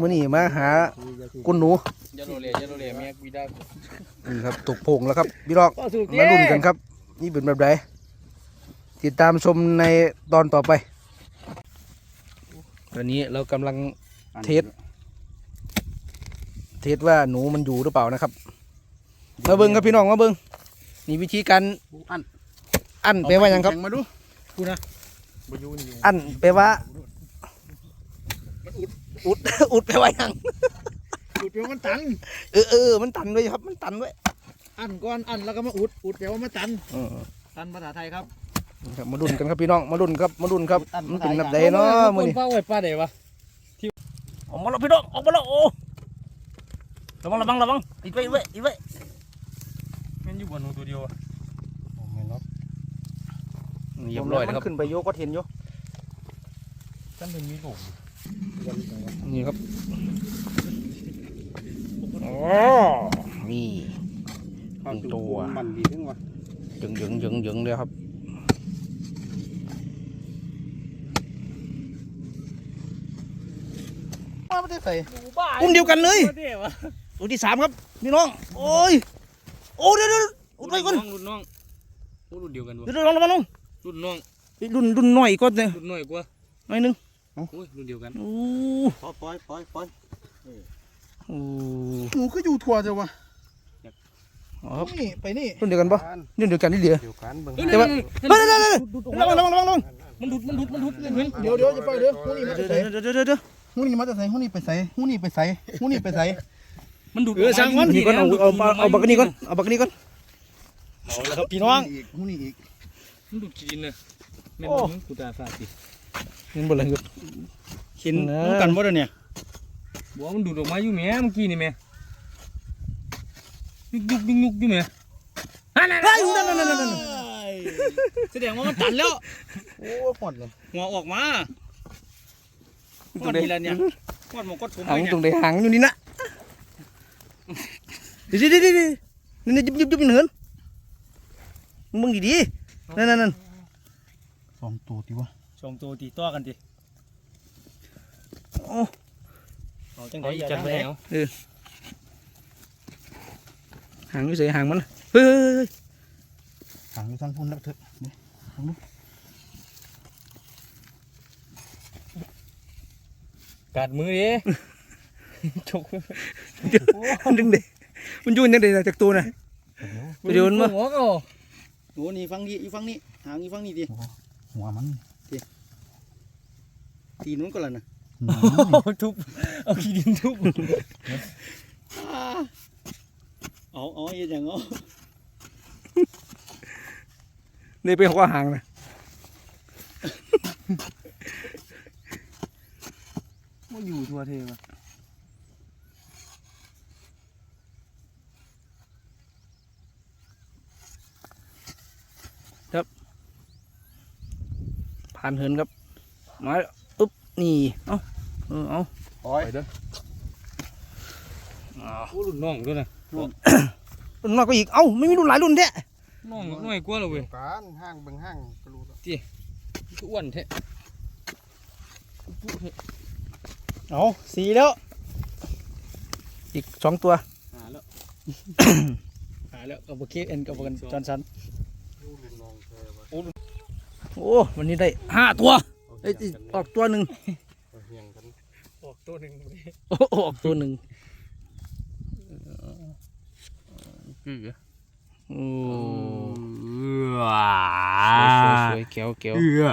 มื้อนี้มาหากุนหนูยาโรเลียยาโรเลียเมียวีด้านี่ครับตกโพงแล้วครับพี่ลอกก็สูตรมาลุ้นกันครับ นี่เป็นแบบใดติดตามชมในตอนต่อไปตอนนี้เรากำลังเทสเทสว่าหนูมันอยู่หรือเปล่านะครับ มาเบิ้งครับพี่น้องมาเบิ้งนี่วิธีการอันอันแปลว่าหยังครับมาดูกูนะบยูนอยู่อันแปลว่า อุด อุดแปลว่าหยังอุดแปลว่ามันตัน เออเออมันตันด้วยครับ มันตันด้วยอันก้อนอันแล้วก็มาอุด อุดแปลว่ามันตัน เออตันภาษาไทยครับครับมาดุนกันครับพี่น้องมาดุนครับมาดุนครับอันมันเป็นภาษาแบบใดเนาะมื้อนี้ป้าไว้ป้าเดี๋ยววะออกมาแล้วพี่น้องออกมาแล้วโอ้ระวังระวังระวังอีกไว้อีกไว้อีกไว้มันอยู่บนหนูตัวเดียวอะเรียบร้อยแล้วครับขึ้นไปโยกก็เห็นโยฉันเป็นมีลูก นี่ครับโอ้นี่หนึ่งตัวมันดีทั้งวันหยึงหยึงหยึงหยึงเลยครับมาไม่ได้ใส่อุ้มเดียวกันเลยตัวที่สามครับพี่น้อง โอ้ย โอ้เดี๋ยวเดี๋ยวอุดไว้ก่อนรุ่นน้องโอ้รุ่นเดียวกันวะเดี๋ยวเดี๋ยวลองลองลองรุ่นน้องรุ่นรุ่นน้อยก่อนเลยรุ่นน้อยกว่าหน่อยหนึงโอ้ยรุ่นเดียวกันโอ้ปล่อยปล่อยปล่อยโอ้หนูก็อยู่ทัวร์จ้ะวะครับนี่ไปนี่รุ่นเดียวกันปะรุ่นเดียวกันนี่เดียวเดียวกันเบิ่งแต่ว่าเฮ้ยเดี๋ยวเดี๋ยวเดี๋ยวระวังระวังระวังระวังมันดุดมันดุดมันดุดเห็นไหมเดี๋ยวเดี๋ยวจะไปเดี๋ยวหูนี่มาเดี๋จะยวใส่เดี๋ยวเดี๋ยวเดี๋ยวเดี๋ยวหูนี่มาจะใส่หูนี่ไปใส่หูนี่ไปใส่หูนี่ไปใส่มันดุดเออช่างมันนี่ก่อนเอาเอาเอาเอาบักนี่ก่อนเอาบักนี่ก่อนเอาแล้วครับพี่น้องอีกหูนี่อีกมันดุดกินเลยแม่นมึงกูตาฟาด สินี่บ่เลยครับกินนะ น้ำกันบ่เดี๋ยวนี้บอกว่ามันดูดออกมาอยู่แหม่เมื่อกี้นี่แหม่ยุกยุกยุกยุกอยู่แหม่ฮันนั่นเฮ้ยนั่นนั่นนั่นนั่นแสดงว่ามันตันแล้ว โอ้หมดเลยหัวออกมาหอดทีละเนี่ยหอดหมอกดผมหางไว้เนี่ยตรงไหนหางอยู่นี่นะเดี๋ยวเดี๋ยวเดี๋ยวเดี๋ยวนี่นี่ยุบยุบยุบเหินมึงดีๆนั่นนั่นนั่นสองตัวติวะ สองตัวตีต่อกันดิโอ้เอาจังได๋จัดไปแล้วหางอยู่เสียหางมันเฮ้ยเฮ้ยเฮ้ยหางอยู่ทางพุ่นแล้วเถอะนี่กัดมือดิจกมันดึงเด็มันยุ่งยังไงจากตัวน่ะเดี๋ยวมันมาหัวก็โอ้นี่ฟังนี่อีฟังนี่หางอีฟังนี่ดิหัวมัน ตีนู้นก็แล้วนะหัวมันทุบเอาขี้ดินทุบเอาเอาเฮ็ดหยังเอานี่เป็นหัวหางนะบ่อยู่ทั่วเทวะ ผ่านเหินครับมาอึ๊บนี่เอ้าเออเอาปล่อยเด้อโอ้รุ่นน้องด้วยนะรุ่นน้อยก็อีกเอ้าไม่มีรุ่นหลายรุ่นแท้น้องน้อยกว่าแล้วเว้ยการห้างเบิ่งห้างก็รู้แล้วคืออ้วนแท้เอาสีแล้ว อีกสองตัวหาแล้วหาแล้วกับเคเอ็นกับกันจอนสันโอ้ วันนี้ได้ห้าตัวไอ้ยออกตัวหนึ่งออกตัวหนึ่งโอ้ออกตัวหนึ่งโอ้สวยๆสวยๆแก้วแก้วเอือ